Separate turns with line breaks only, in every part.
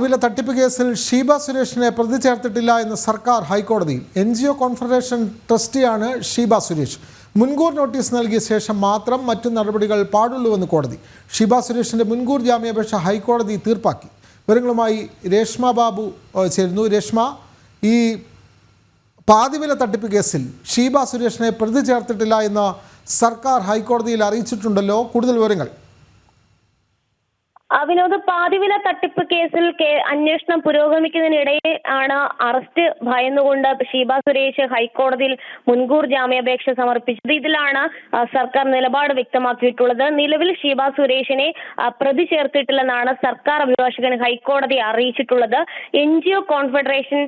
പാതിവില തട്ടിപ്പ് കേസിൽ ഷീബ സുരേഷിനെ പ്രതി ചേർത്തിട്ടില്ല എന്ന് സർക്കാർ ഹൈക്കോടതിയിൽ എൻ ജി ഒ കോൺഫെഡറേഷൻ ട്രസ്റ്റിയാണ് ഷീബ സുരേഷ്. മുൻകൂർ നോട്ടീസ് നൽകിയ ശേഷം മാത്രം മറ്റു നടപടികൾ പാടുള്ളൂവെന്ന് കോടതി. ഷീബ സുരേഷിന്റെ മുൻകൂർ ജാമ്യാപേക്ഷ ഹൈക്കോടതി തീർപ്പാക്കി. വിവരങ്ങളുമായി രേഷ്മ ബാബു ചേരുന്നു. രേഷ്മ ഈ പാതിവില തട്ടിപ്പ് കേസിൽ ഷീബ സുരേഷിനെ പ്രതി ചേർത്തിട്ടില്ല എന്ന് സർക്കാർ ഹൈക്കോടതിയിൽ അറിയിച്ചിട്ടുണ്ടല്ലോ. കൂടുതൽ വിവരങ്ങൾ.
വിനോദ് പാതിവില തട്ടിപ്പ് കേസിൽ അന്വേഷണം പുരോഗമിക്കുന്നതിനിടയിൽ ആണ് അറസ്റ്റ് ഭയന്നുകൊണ്ട് ഷീബ സുരേഷ് ഹൈക്കോടതിയിൽ മുൻകൂർ ജാമ്യാപേക്ഷ സമർപ്പിച്ചത്. ഇതിലാണ് സർക്കാർ നിലപാട് വ്യക്തമാക്കിയിട്ടുള്ളത്. നിലവിൽ ഷീബ സുരേഷിനെ പ്രതി ചേർത്തിട്ടില്ലെന്നാണ് സർക്കാർ അഭിഭാഷകൻ ഹൈക്കോടതി അറിയിച്ചിട്ടുള്ളത്. എൻ ജി ഒ കോൺഫെഡറേഷൻ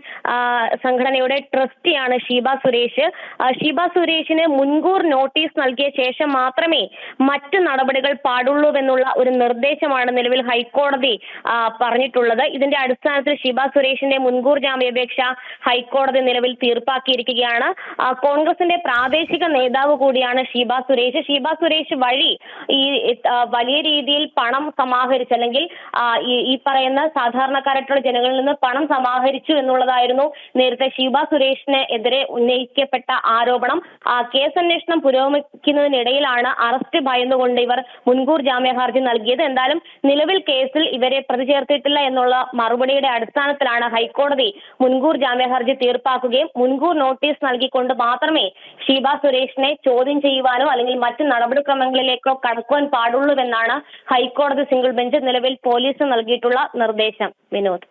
സംഘടനയുടെ ട്രസ്റ്റിയാണ് ഷീബ സുരേഷ്. ഷീബ സുരേഷിന് മുൻകൂർ നോട്ടീസ് നൽകിയ ശേഷം മാത്രമേ മറ്റു നടപടികൾ പാടുള്ളൂവെന്നുള്ള ഒരു നിർദ്ദേശമാണ് നിലവിൽ ഹൈക്കോടതി പറഞ്ഞിട്ടുള്ളത്. ഇതിന്റെ അടിസ്ഥാനത്തിൽ ശിവ സുരേഷിന്റെ മുൻകൂർ ജാമ്യാപേക്ഷ ഹൈക്കോടതി നിലവിൽ തീർപ്പാക്കിയിരിക്കുകയാണ്. കോൺഗ്രസിന്റെ പ്രാദേശിക നേതാവ് കൂടിയാണ് ഷീബ സുരേഷ്. ഷീബ സുരേഷ് വഴി ഈ വലിയ രീതിയിൽ പണം സമാഹരിച്ച് അല്ലെങ്കിൽ ഈ പറയുന്ന സാധാരണക്കാരായിട്ടുള്ള ജനങ്ങളിൽ നിന്ന് പണം സമാഹരിച്ചു എന്നുള്ളതായിരുന്നു നേരത്തെ ഷീബ സുരേഷിന് എതിരെ ഉന്നയിക്കപ്പെട്ട ആരോപണം. കേസ് അന്വേഷണം പുരോഗമിക്കുന്നതിനിടയിലാണ് അറസ്റ്റ് ഭയന്നുകൊണ്ട് ഇവർ മുൻകൂർ ജാമ്യ ഹർജി നൽകിയത്. എന്തായാലും നിലവിൽ കേസിൽ ഇവരെ പ്രതി ചേർത്തിട്ടില്ല എന്നുള്ള മറുപടിയുടെ അടിസ്ഥാനത്തിലാണ് ഹൈക്കോടതി മുൻകൂർ ജാമ്യഹർജി തീർപ്പാക്കുകയും മുൻകൂർ നോട്ടീസ് നൽകിക്കൊണ്ട് മാത്രമേ ഷീബ സുരേഷിനെ ചോദ്യം ചെയ്യുവാനോ അല്ലെങ്കിൽ മറ്റ് നടപടിക്രമങ്ങളിലേക്കോ കടക്കുവാൻ പാടുള്ളൂവെന്നാണ് ഹൈക്കോടതി സിംഗിൾ ബെഞ്ച് നിലവിൽ പോലീസിന് നൽകിയിട്ടുള്ള നിർദ്ദേശം. വിനോദ്.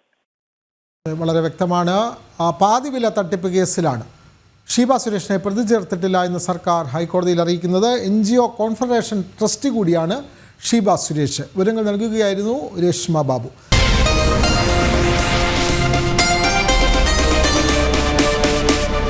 വളരെ വ്യക്തമാണ്. ആ പാതിവില തട്ടിപ്പ് കേസിലാണ്. ഷീബ സുരേഷിനെ പ്രതി ചേർത്തിട്ടില്ല എന്ന് സർക്കാർ ഹൈക്കോടതിയിൽ അറിയിക്കുന്നത്. N G O confederation trust കൂടിയാണ്. ഷീബ സുരേഷ്. വിവരങ്ങൾ നൽകുകയായിരുന്നു രേഷ്മ ബാബു.